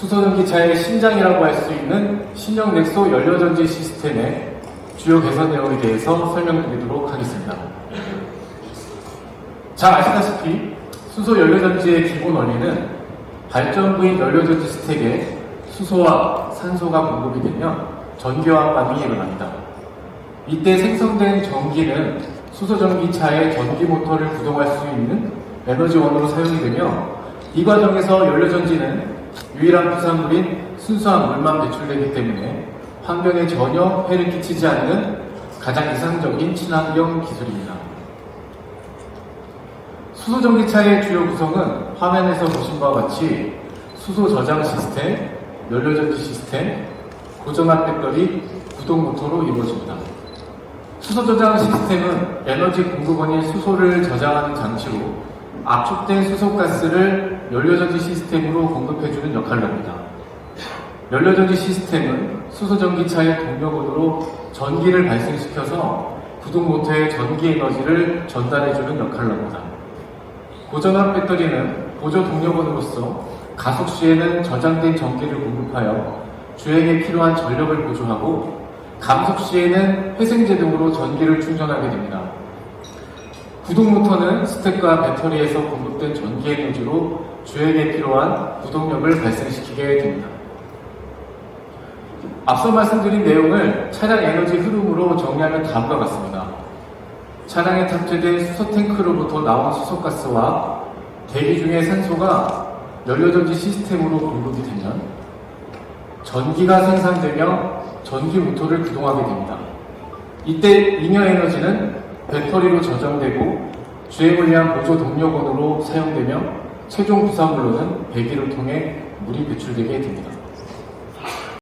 수소전기차의 심장이라고 할 수 있는 신형 넥소 연료전지 시스템의 주요 개선 내용에 대해서 설명드리도록 하겠습니다. 잘 아시다시피 수소 연료전지의 기본 원리는 발전부인 연료전지 스택에 수소와 산소가 공급이 되면 전기와 반응이 일어납니다. 이때 생성된 전기는 수소전기차의 전기 모터를 구동할 수 있는 에너지원으로 사용이 되며 이 과정에서 연료전지는 유일한 부산물인 순수한 물만 배출되기 때문에 환경에 전혀 해를 끼치지 않는 가장 이상적인 친환경 기술입니다. 수소전기차의 주요 구성은 화면에서 보신 바와 같이 수소 저장 시스템, 연료전지 시스템, 고정압 배터리, 구동 모터로 이루어집니다. 수소 저장 시스템은 에너지 공급원인 수소를 저장하는 장치로 압축된 수소가스를 연료전지 시스템으로 공급해주는 역할을 합니다. 연료전지 시스템은 수소전기차의 동력원으로 전기를 발생시켜서 구동 모터에 전기 에너지를 전달해주는 역할을 합니다. 고전압 배터리는 보조 동력원으로서 가속 시에는 저장된 전기를 공급하여 주행에 필요한 전력을 보조하고 감속 시에는 회생제 등으로 전기를 충전하게 됩니다. 구동 모터는 스택과 배터리에서 공급된 전기 에너지로 주행에 필요한 구동력을 발생시키게 됩니다. 앞서 말씀드린 내용을 차량 에너지 흐름으로 정리하면 다음과 같습니다. 차량에 탑재된 수소 탱크로부터 나온 수소가스와 대기 중의 산소가 연료전지 시스템으로 공급이 되면 전기가 생산되며 전기 모터를 구동하게 됩니다. 이때 잉여 에너지는 배터리로 저장되고 주행을 위한 보조 동력원으로 사용되며 최종 부산물로는 배기를 통해 물이 배출되게 됩니다.